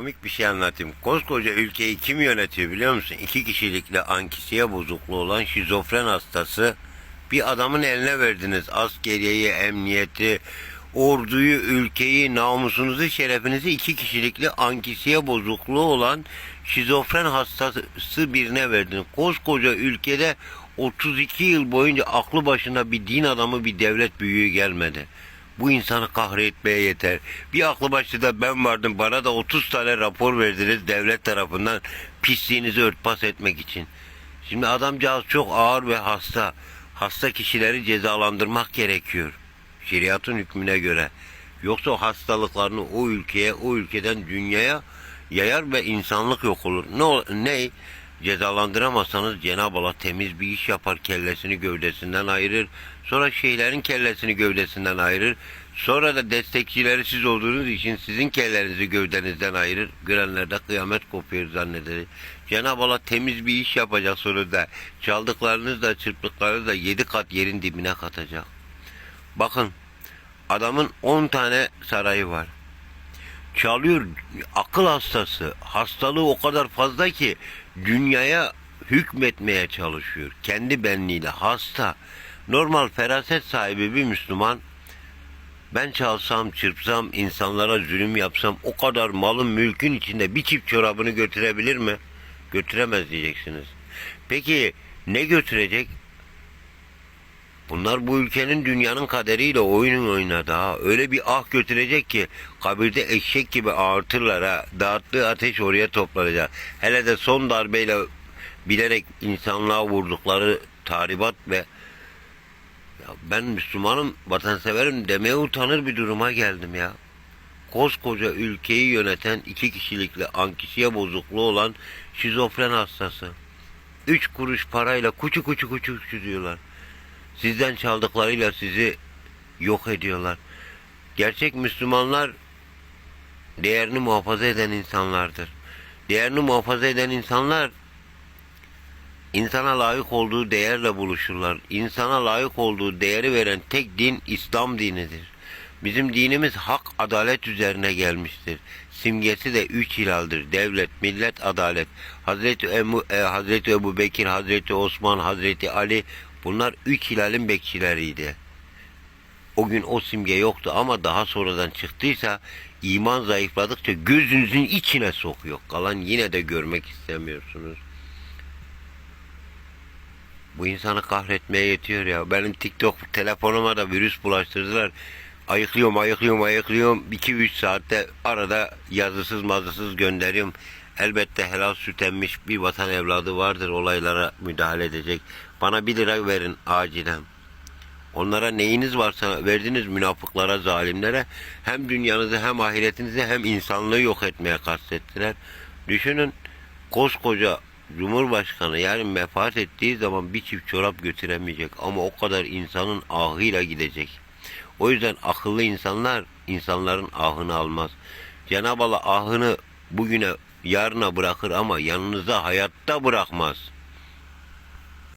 komik bir şey anlatayım. Koskoca ülkeyi kim yönetiyor biliyor musun? İki kişilikli ankisiye bozukluğu olan şizofren hastası bir adamın eline verdiniz. Askeriyeyi, emniyeti, orduyu, ülkeyi, namusunuzu, şerefinizi iki kişilikli ankisiye bozukluğu olan şizofren hastası birine verdiniz. Koskoca ülkede 32 yıl boyunca aklı başında bir din adamı, bir devlet büyüğü gelmedi. Bu insanı kahretmeye yeter. Bir aklı başında ben vardım bana da 30 tane rapor verdiniz devlet tarafından pisliğinizi örtbas etmek için. Şimdi adamcağız çok ağır ve hasta. Hasta kişileri cezalandırmak gerekiyor. Şeriatın hükmüne göre. Yoksa hastalıklarını o ülkeye, o ülkeden dünyaya yayar ve insanlık yok olur. Ne, ne? Cezalandıramazsanız Cenab-ı Allah temiz bir iş yapar, kellesini gövdesinden ayırır. Sonra şeylerin kellesini gövdesinden ayırır. Sonra da destekçileri siz olduğunuz için sizin kellerinizi gövdenizden ayırır. Görenler de kıyamet kopuyor zanneder. Cenab-ı Allah temiz bir iş yapacak sonunda. Çaldıklarınız da çırptıklarınız da yedi kat yerin dibine katacak. Bakın adamın 10 tane sarayı var çalıyor akıl hastası hastalığı o kadar fazla ki dünyaya hükmetmeye çalışıyor kendi benliğiyle hasta normal feraset sahibi bir Müslüman ben çalsam çırpsam insanlara zulüm yapsam o kadar malın mülkün içinde bir çift çorabını götürebilir mi? Götüremez diyeceksiniz. Peki ne götürecek? Bunlar bu ülkenin dünyanın kaderiyle oyunun oynadı ha. Öyle bir ah götürecek ki kabirde eşek gibi ağırtırlar ha. Dağıttığı ateş oraya toplanacak. Hele de son darbeyle bilerek insanlığa vurdukları tahribat ve ya ben Müslümanım, vatanseverim demeye utanır bir duruma geldim ya. Koskoca ülkeyi yöneten iki kişilikli ankisiye bozukluğu olan şizofren hastası. Üç kuruş parayla kuçu kuçu kuçu diyorlar. Sizden çaldıklarıyla sizi yok ediyorlar. Gerçek Müslümanlar değerini muhafaza eden insanlardır. Değerini muhafaza eden insanlar insana layık olduğu değerle buluşurlar. İnsana layık olduğu değeri veren tek din İslam dinidir. Bizim dinimiz hak adalet üzerine gelmiştir. Simgesi de üç hilaldir. Devlet, millet, adalet. Hazreti Ebu, e, Hazreti Ebu Bekir, Hazreti Osman, Hazreti Ali bunlar üç hilalin bekçileriydi. O gün o simge yoktu ama daha sonradan çıktıysa iman zayıfladıkça gözünüzün içine sokuyor. Kalan yine de görmek istemiyorsunuz. Bu insanı kahretmeye yetiyor ya. Benim TikTok telefonuma da virüs bulaştırdılar. Ayıklıyorum, ayıklıyorum, ayıklıyorum. 2-3 saatte arada yazısız mazısız gönderiyorum. Elbette helal süt emmiş bir vatan evladı vardır olaylara müdahale edecek. Bana 1 lira verin acilen. Onlara neyiniz varsa verdiniz münafıklara, zalimlere hem dünyanızı hem ahiretinizi hem insanlığı yok etmeye kastettiler. Düşünün koskoca Cumhurbaşkanı yarın vefat ettiği zaman bir çift çorap götüremeyecek ama o kadar insanın ahıyla gidecek. O yüzden akıllı insanlar insanların ahını almaz. Cenab-ı Allah ahını bugüne yarına bırakır ama yanınıza hayatta bırakmaz.